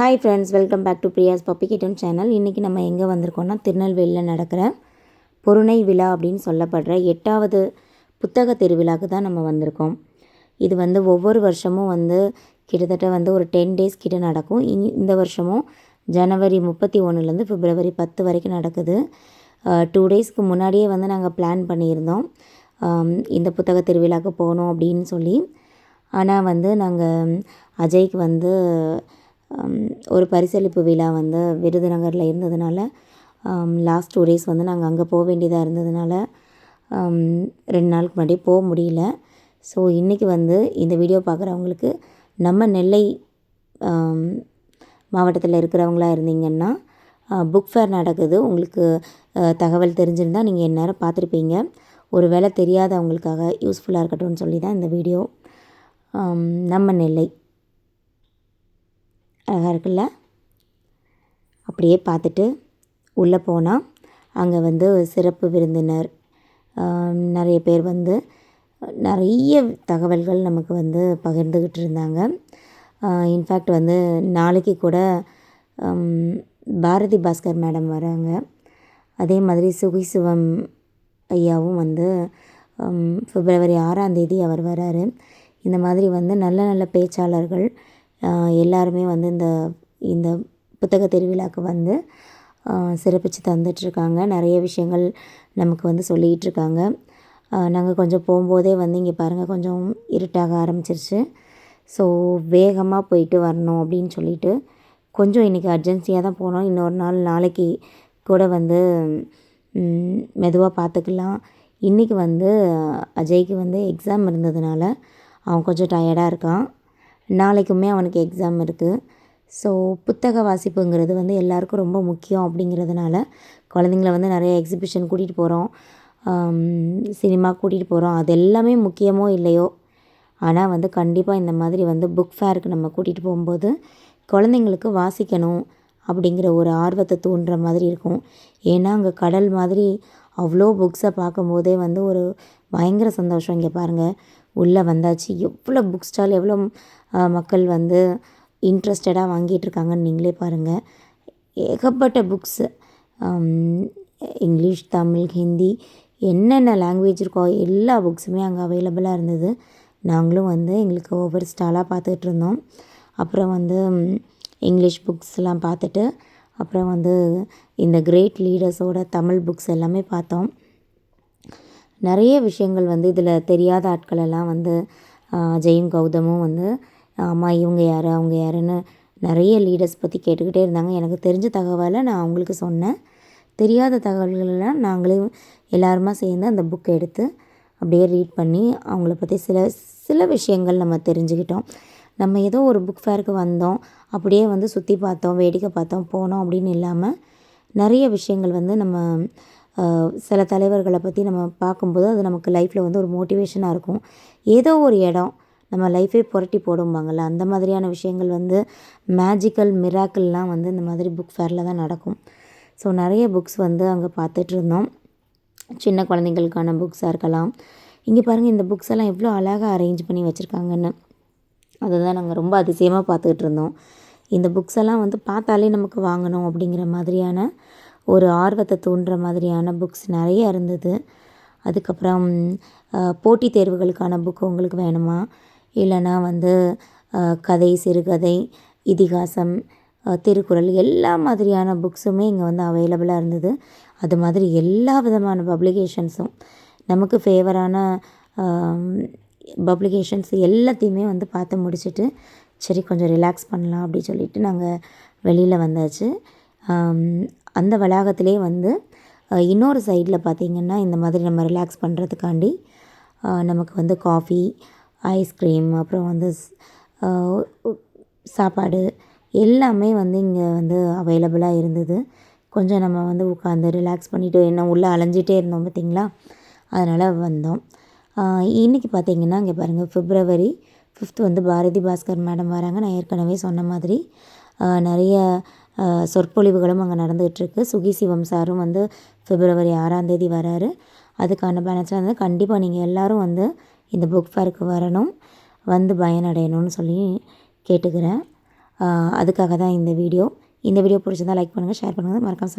Hi friends welcome back to Priya's puppy kitten channel இன்றைக்கி நம்ம எங்கே வந்திருக்கோம்னா திருநெல்வேலியில் நடக்கிற பொருணை விழா அப்படின்னு சொல்லப்படுற எட்டாவது புத்தக திருவிழாவுக்கு தான் நம்ம வந்திருக்கோம். இது வந்து ஒவ்வொரு வருஷமும் வந்து கிட்டத்தட்ட வந்து ஒரு டென் டேஸ் கிட்ட நடக்கும். இந்த வருஷமும் ஜனவரி முப்பத்தி ஒன்றுலேருந்து பிப்ரவரி பத்து வரைக்கும் நடக்குது. டூ டேஸ்க்கு முன்னாடியே வந்து நாங்கள் பிளான் பண்ணியிருந்தோம். இந்த புத்தக திருவிழாவுக்கு போகணும் அப்படின்னு சொல்லி. ஆனால் வந்து நாங்கள் அஜய்க்கு வந்து ஒரு பரிசளிப்பு விழா வந்து விருதுநகரில் இருந்ததுனால லாஸ்ட் டூ டேஸ் வந்து நாங்கள் அங்கே போக வேண்டியதாக இருந்ததுனால ரெண்டு நாளுக்கு முன்னாடி போக முடியல. ஸோ இன்றைக்கி வந்து இந்த வீடியோ பார்க்குறவங்களுக்கு நம்ம நெல்லை மாவட்டத்தில் இருக்கிறவங்களா இருந்தீங்கன்னா புக் ஃபேர் நடக்குது. உங்களுக்கு தகவல் தெரிஞ்சிருந்தால் நீங்கள் எந்நேரம் பார்த்துருப்பீங்க ஒரு வேளை தெரியாதவங்களுக்காக யூஸ்ஃபுல்லாக இருக்கட்டும்னு சொல்லி தான் இந்த வீடியோ நம்ம நெல்லை. அழகாக இருக்குல்ல? அப்படியே பார்த்துட்டு உள்ளே போனால் அங்கே வந்து சிறப்பு விருந்தினர் நிறைய பேர் வந்து நிறைய தகவல்கள் நமக்கு வந்து பகிர்ந்துக்கிட்டு இருந்தாங்க. இன்ஃபேக்ட் வந்து நாளைக்கு கூட பாரதி பாஸ்கர் மேடம் வராங்க. அதே மாதிரி சுகிசிவம் ஐயாவும் வந்து ஃபிப்ரவரி பிப்ரவரி ஆறாம் தேதி அவர் வராரு. இந்த மாதிரி வந்து நல்ல நல்ல பேச்சாளர்கள் எல்லாருமே வந்து இந்த இந்த புத்தக திருவிழாவுக்கு வந்து சிறப்பித்து தந்துட்டுருக்காங்க நிறைய விஷயங்கள் நமக்கு வந்து சொல்லிகிட்ருக்காங்க. நாங்கள் கொஞ்சம் போகும்போதே வந்து இங்கே பாருங்கள் கொஞ்சம் இருட்டாக ஆரம்பிச்சிருச்சு. ஸோ வேகமாக போயிட்டு வரணும் அப்படின்னு சொல்லிட்டு கொஞ்சம் இன்றைக்கி அர்ஜென்சியாக தான் போனோம். இன்னொரு நாள் நாளைக்கு கூட வந்து மெதுவாக பார்த்துக்கலாம் இன்றைக்கி வந்து அஜய்க்கு வந்து எக்ஸாம் இருந்ததுனால அவன் கொஞ்சம் டயர்டாக இருக்கான். நாளைக்குமே அவனுக்கு எக்ஸாம் இருக்குது ஸோ புத்தக வாசிப்புங்கிறது வந்து எல்லாருக்கும் ரொம்ப முக்கியம் அப்படிங்கிறதுனால குழந்தைங்கள வந்து நிறைய எக்ஸிபிஷன் கூட்டிகிட்டு போகிறோம் சினிமா கூட்டிகிட்டு போகிறோம் அது எல்லாமே முக்கியமோ இல்லையோ? ஆனால் வந்து கண்டிப்பாக இந்த மாதிரி வந்து புக் ஃபேருக்கு நம்ம கூட்டிகிட்டு போகும்போது குழந்தைங்களுக்கு வாசிக்கணும் அப்படிங்கிற ஒரு ஆர்வத்தை தூண்டுற மாதிரி இருக்கும். ஏன்னா அங்கே கடல் மாதிரி அவ்வளோ புக்ஸை பார்க்கும்போதே வந்து ஒரு பயங்கர சந்தோஷம். இங்கே பாருங்கள் உள்ளே வந்தாச்சு. எவ்வளோ புக் ஸ்டால் எவ்வளோ மக்கள் வந்து இன்ட்ரெஸ்டடாக வாங்கிட்டு இருக்காங்கன்னு நீங்களே பாருங்கள் ஏகப்பட்ட புக்ஸு இங்கிலீஷ் தமிழ் ஹிந்தி என்னென்ன லாங்குவேஜ் இருக்கோ எல்லா புக்ஸுமே அங்கே அவைலபிளாக இருந்தது. நாங்களும் வந்து எங்களுக்கு ஒவ்வொரு ஸ்டாலாக பார்த்துட்டு இருந்தோம். அப்புறம் வந்து இங்கிலீஷ் புக்ஸ்லாம் பார்த்துட்டு அப்புறம் வந்து இந்த கிரேட் லீடர்ஸோட தமிழ் புக்ஸ் எல்லாமே பார்த்தோம். நிறைய விஷயங்கள் வந்து இதில் தெரியாத ஆட்களெல்லாம் வந்து ஜெயும் கௌதமும் வந்து அம்மா இவங்க யார் அவங்க யாருன்னு நிறைய லீடர்ஸ் பற்றி கேட்டுக்கிட்டே இருந்தாங்க. எனக்கு தெரிஞ்ச தகவலை நான் அவங்களுக்கு சொன்னேன். தெரியாத தகவல்களெல்லாம் நாங்களே எல்லாருமா சேர்ந்து அந்த புக்கை எடுத்து அப்படியே ரீட் பண்ணி அவங்கள பற்றி சில சில விஷயங்கள் நம்ம தெரிஞ்சுக்கிட்டோம். நம்ம ஏதோ ஒரு புக் ஃபேருக்கு வந்தோம் அப்படியே வந்து சுற்றி பார்த்தோம் வேடிக்கை பார்த்தோம் போனோம் அப்படின்னு இல்லாமல் நிறைய விஷயங்கள் வந்து நம்ம சில தலைவர்களை பற்றி நம்ம பார்க்கும்போது அது நமக்கு லைஃப்பில் வந்து ஒரு மோட்டிவேஷனாக இருக்கும். ஏதோ ஒரு இடம் நம்ம லைஃபே புரட்டி போடும்பாங்கள்ல அந்த மாதிரியான விஷயங்கள் வந்து மேஜிக்கல் மிராக்கிள்லாம் வந்து இந்த மாதிரி புக் ஃபேரில் தான் நடக்கும். ஸோ நிறைய புக்ஸ் வந்து அங்கே பார்த்துட்டு இருந்தோம். சின்ன குழந்தைங்களுக்கான புக்ஸாக இருக்கலாம். இங்கே பாருங்கள் இந்த புக்ஸ் எல்லாம் எவ்வளோ அழகாக அரேஞ்ச் பண்ணி வச்சுருக்காங்கன்னு. அதை தான் நாங்கள் ரொம்ப அதிசயமாக பார்த்துக்கிட்டு இருந்தோம். இந்த புக்ஸ் எல்லாம் வந்து பார்த்தாலே நமக்கு வாங்கணும் அப்படிங்கிற மாதிரியான ஒரு ஆர்வத்தை தூண்டுற மாதிரியான புக்ஸ் நிறைய இருந்தது. அதுக்கப்புறம் போட்டித் தேர்வுகளுக்கான புக்கு உங்களுக்கு வேணுமா? இல்லைன்னா வந்து கதை சிறுகதை இதிகாசம் திருக்குறள் எல்லா மாதிரியான புக்ஸுமே இங்கே வந்து அவைலபிளாக இருந்தது. அது மாதிரி எல்லா விதமான பப்ளிகேஷன்ஸும் நமக்கு ஃபேவரான பப்ளிகேஷன்ஸ் எல்லாத்தையுமே வந்து பார்த்து முடிச்சுட்டு சரி கொஞ்சம் ரிலாக்ஸ் பண்ணலாம் அப்படி சொல்லிட்டு நாங்கள் வெளியில் வந்தாச்சு. அந்த வளாகத்திலே வந்து இன்னொரு சைடில் பார்த்திங்கன்னா இந்த மாதிரி நம்ம ரிலாக்ஸ் பண்ணுறதுக்காண்டி நமக்கு வந்து காஃபி ஐஸ்கிரீம் அப்புறம் வந்து சாப்பாடு எல்லாமே வந்து இங்கே வந்து அவைலபிளாக இருந்தது. கொஞ்சம் நம்ம வந்து உட்காந்து ரிலாக்ஸ் பண்ணிவிட்டு என்ன உள்ளே அலைஞ்சிட்டே இருந்தோம் பார்த்திங்களா? அதனால் வந்தோம். இன்றைக்கி இன்னைக்கு பார்த்தீங்கன்னா இங்கே பாருங்கள் ஃபிப்ரவரி ஃபிஃப்த் வந்து பாரதி பாஸ்கர் மேடம் வராங்க. நான் ஏற்கனவே சொன்ன மாதிரி நிறைய சொற்பொழிவுகளும் அங்கே நடந்துகிட்ருக்கு சுகி சிவம் சாரும் வந்து ஃபிப்ரவரி ஆறாம் தேதி வராரு. அதுக்கான பேலன்ஸ்லாம் வந்து கண்டிப்பாக நீங்கள் எல்லாரும் வந்து இந்த புக் ஃபேருக்கு வரணும். வந்து பயனடையணும்னு சொல்லி கேட்டுக்கிறேன். அதுக்காக தான் இந்த வீடியோ. இந்த வீடியோ பிடிச்சிருந்தால் லைக் பண்ணுங்கள் ஷேர் பண்ணுங்கள் மறக்காம